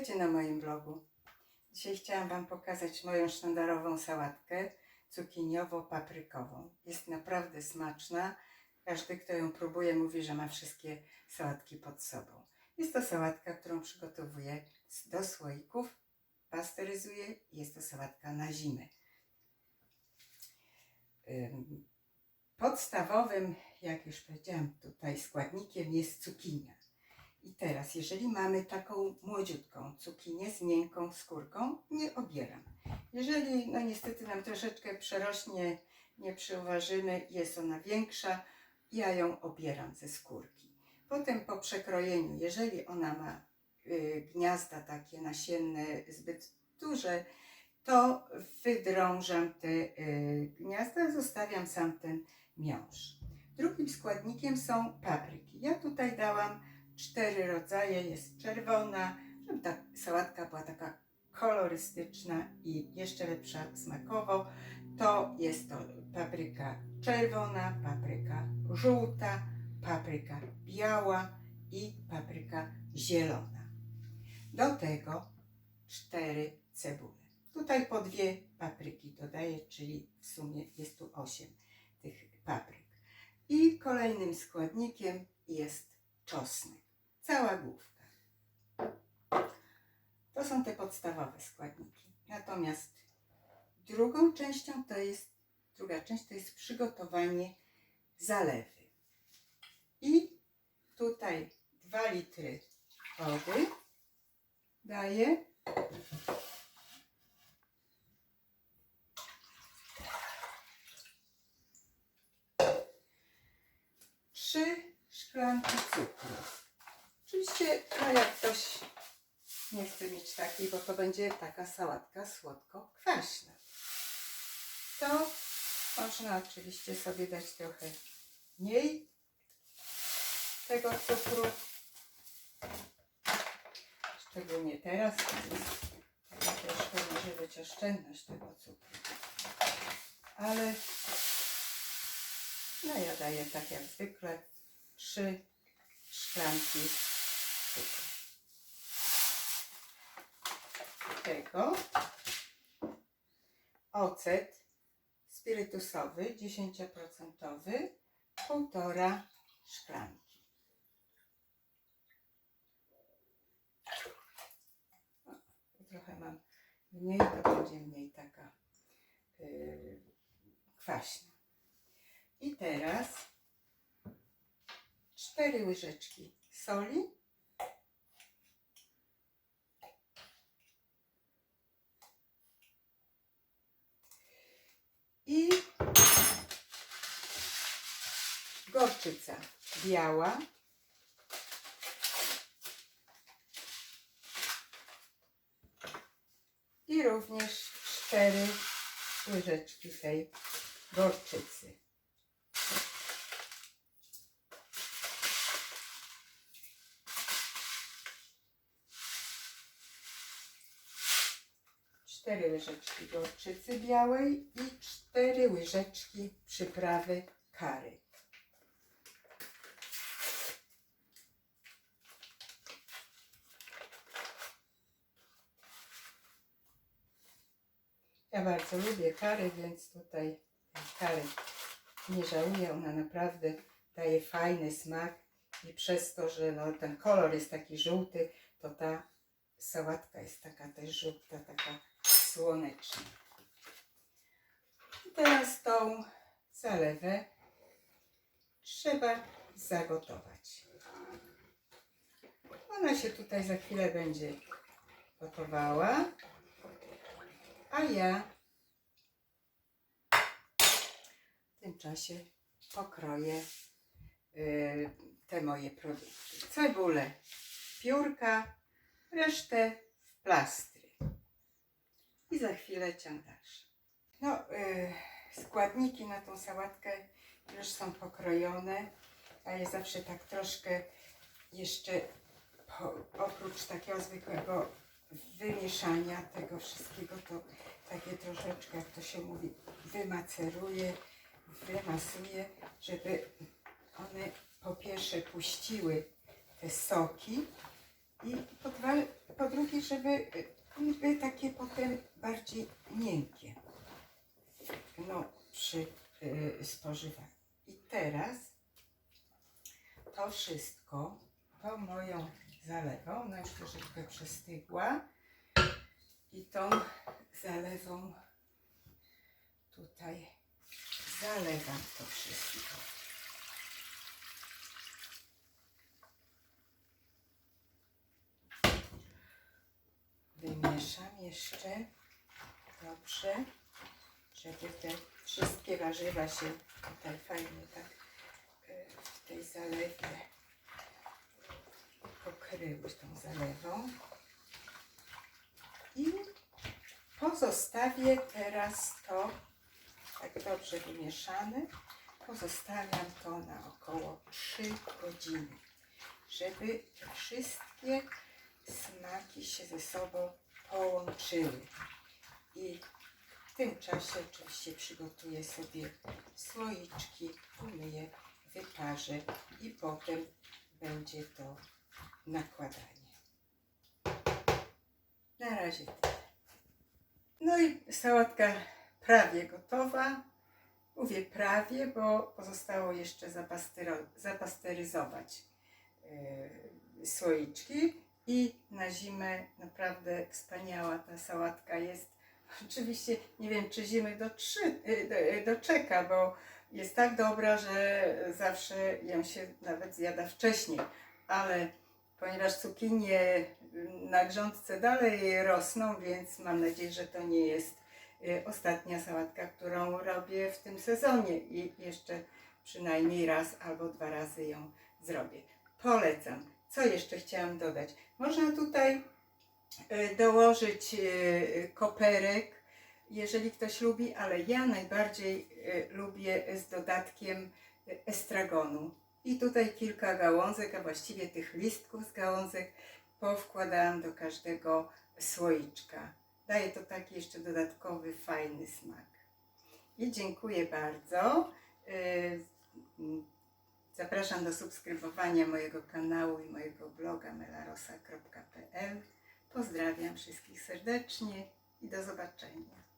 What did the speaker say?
Witajcie na moim blogu. Dzisiaj chciałam Wam pokazać moją sztandarową sałatkę cukiniowo-paprykową. Jest naprawdę smaczna. Każdy, kto ją próbuje, mówi, że ma wszystkie sałatki pod sobą. Jest to sałatka, którą przygotowuję do słoików, pasteryzuję. Jest to sałatka na zimę. Ym, Podstawowym, jak już powiedziałam, tutaj składnikiem jest cukinia. I teraz, jeżeli mamy taką młodziutką cukinię z miękką skórką, nie obieram. Jeżeli, no niestety nam troszeczkę przerośnie, nie przyuważymy, jest ona większa, ja ją obieram ze skórki. Potem po przekrojeniu, jeżeli ona ma y, gniazda takie nasienne zbyt duże, to wydrążam te y, gniazda, zostawiam sam ten miąższ. Drugim składnikiem są papryki. Ja tutaj dałam cztery rodzaje. Jest czerwona, żeby ta sałatka była taka kolorystyczna i jeszcze lepsza smakowo. To jest to papryka czerwona, papryka żółta, papryka biała i papryka zielona. Do tego cztery cebule. Tutaj po dwie papryki dodaję, czyli w sumie jest tu osiem tych papryk. I kolejnym składnikiem jest czosnek. Cała główka. To są te podstawowe składniki. Natomiast drugą częścią to jest, druga część to jest przygotowanie zalewy. I tutaj 2 litry wody daję. Trzy szklanki cukru. Oczywiście, no jak ktoś nie chce mieć takiej, bo to będzie taka sałatka słodko-kwaśna. To można oczywiście sobie dać trochę mniej tego cukru. Szczególnie teraz, to troszkę może być oszczędność tego cukru. Ale no ja daję tak jak zwykle trzy szklanki tego ocet spirytusowy 10%, półtora szklanki. O, trochę mam mniej, to będzie mniej taka yy, kwaśna. I teraz cztery łyżeczki soli. I gorczyca biała. I również cztery łyżeczki tej gorczycy. cztery łyżeczki gorczycy białej i cztery łyżeczki przyprawy kary. Ja bardzo lubię kary, więc tutaj kary nie żałuję. Ona naprawdę daje fajny smak i przez to, że no, ten kolor jest taki żółty, to ta sałatka jest taka też żółta, taka słoneczna. I teraz tą zalewę trzeba zagotować. Ona się tutaj za chwilę będzie gotowała, a ja w tym czasie pokroję y, te moje produkty. Cebulę piórka, resztę w plastry. I za chwilę ciąg dalszy. No, y, składniki na tą sałatkę już są pokrojone, a ja zawsze tak troszkę jeszcze po, oprócz takiego zwykłego wymieszania tego wszystkiego, to takie troszeczkę, jak to się mówi, wymaceruję, wymasuję, żeby one po pierwsze puściły te soki i po dwa po drugie, żeby były takie potem bardziej miękkie no, przy y, spożywaniu. I teraz to wszystko tą moją zalewą, no już troszeczkę przestygła i tą zalewą tutaj zalewam to wszystko. Wymieszam jeszcze dobrze, żeby te wszystkie warzywa się tutaj fajnie tak e, w tej zalewie pokryły tą zalewą. I pozostawię teraz to tak dobrze wymieszane. Pozostawiam to na około 3 godziny, żeby wszystkie smaki się ze sobą połączyły. I w tym czasie oczywiście przygotuję sobie słoiczki, umyję, wyparzę i potem będzie to nakładanie. Na razie tyle. No i sałatka prawie gotowa. Mówię prawie, bo pozostało jeszcze zapasteryzować yy, słoiczki i na zimę naprawdę wspaniała ta sałatka jest. Oczywiście nie wiem, czy zimy doczy, yy, do, yy, doczeka, bo jest tak dobra, że zawsze ją się nawet zjada wcześniej, ale ponieważ cukinie na grządce dalej rosną, więc mam nadzieję, że to nie jest y, ostatnia sałatka, którą robię w tym sezonie i jeszcze przynajmniej raz albo dwa razy ją zrobię. Polecam. Co jeszcze chciałam dodać? Można tutaj y, dołożyć y, koperek, jeżeli ktoś lubi, ale ja najbardziej lubię z dodatkiem estragonu. I tutaj kilka gałązek, a właściwie tych listków z gałązek powkładałam do każdego słoiczka. Daje to taki jeszcze dodatkowy, fajny smak. I dziękuję bardzo. Y, Zapraszam do subskrybowania mojego kanału i mojego bloga melarosa.pl. Pozdrawiam wszystkich serdecznie i do zobaczenia.